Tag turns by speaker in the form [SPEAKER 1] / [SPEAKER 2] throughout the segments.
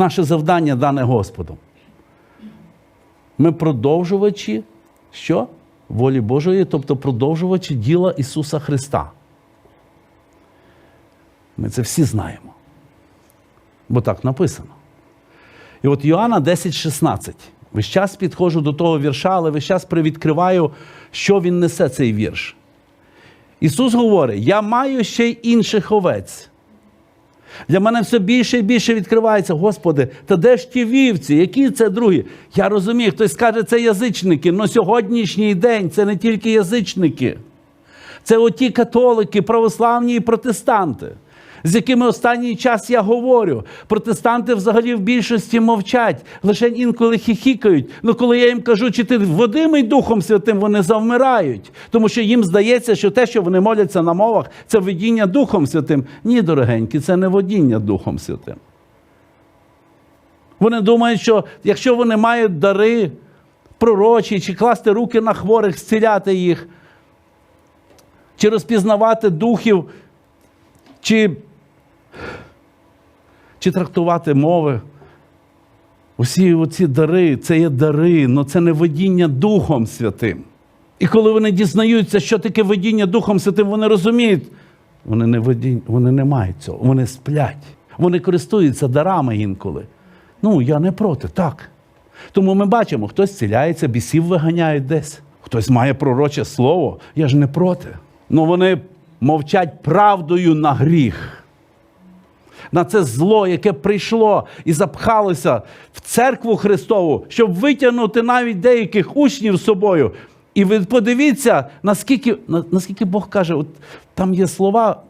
[SPEAKER 1] Наше завдання дане Господом. Ми продовжувачі що? Волі Божої, тобто продовжувачі діла Ісуса Христа. Ми це всі знаємо. Бо так написано. І от Йоанна 10,16. Весь час підходжу до того вірша, але весь час привідкриваю, що він несе цей вірш. Ісус говорить: Я маю ще й інших овець. Для мене все більше і більше відкривається, Господи, та де ж ті вівці? Які це другі? Я розумію, хтось скаже, це язичники, але сьогоднішній день це не тільки язичники. Це оті католики, православні і протестанти, з якими останній час я говорю. Протестанти взагалі в більшості мовчать, лише інколи хіхікають. Ну коли я їм кажу, чи ти водимий Духом Святим, вони завмирають. Тому що їм здається, що те, що вони моляться на мовах, це водіння Духом Святим. Ні, дорогенькі, це не водіння Духом Святим. Вони думають, що якщо вони мають дари пророчі, чи класти руки на хворих, зціляти їх, чи розпізнавати духів, чи, чи трактувати мови. Усі оці дари, це є дари, але це не водіння Духом Святим. І коли вони дізнаються, що таке водіння Духом Святим, вони розуміють, вони не, водінь, вони не мають цього, вони сплять. Вони користуються дарами інколи. Ну, я не проти, так. Тому ми бачимо, хтось ціляється, бісів виганяють десь, хтось має пророче слово, я ж не проти. Ну вони мовчать правдою на гріх. На це зло, яке прийшло і запхалося в церкву Христову, щоб витягнути навіть деяких учнів з собою. І ви подивіться, наскільки, наскільки Бог каже, от там є слова.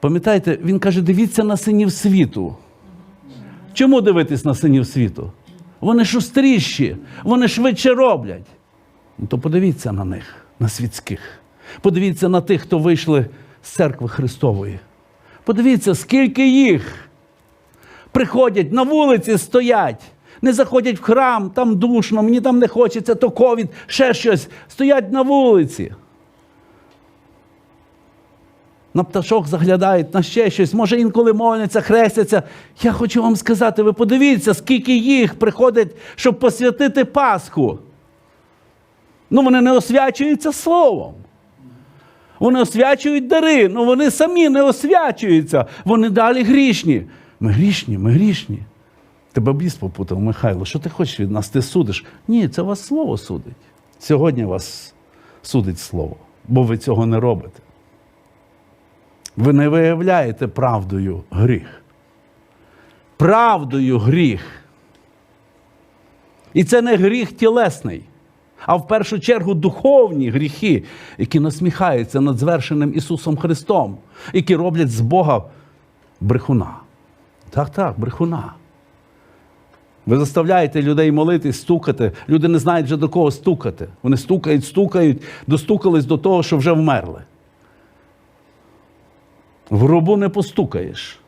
[SPEAKER 1] Пам'ятаєте, він каже: дивіться на синів світу. Чому дивитись на синів світу? Вони шустріші, вони швидше роблять. Ну, то подивіться на них, на світських. Подивіться на тих, хто вийшли з церкви Христової. Подивіться, скільки їх приходять на вулиці, стоять, не заходять в храм, там душно, мені там не хочеться, то ковід, ще щось. Стоять на вулиці. На пташок заглядають, на ще щось, може інколи моляться, хрестяться. Я хочу вам сказати, ви подивіться, скільки їх приходить, щоб посвятити Пасху. Ну, вони не освячуються словом. Вони освячують дари, але вони самі не освячуються. Вони далі грішні. Ми грішні, ми грішні. Тебе біс попутав, Михайло, що ти хочеш від нас? Ти судиш? Ні, це вас слово судить. Сьогодні вас судить слово, бо ви цього не робите. Ви не виявляєте правдою гріх. Правдою гріх. І це не гріх тілесний, а в першу чергу духовні гріхи, які насміхаються над звершеним Ісусом Христом, які роблять з Бога брехуна. Так, так, брехуна. Ви заставляєте людей молитись, стукати. Люди не знають вже до кого стукати. Вони стукають, стукають, достукались до того, що вже вмерли. В гробу не постукаєш.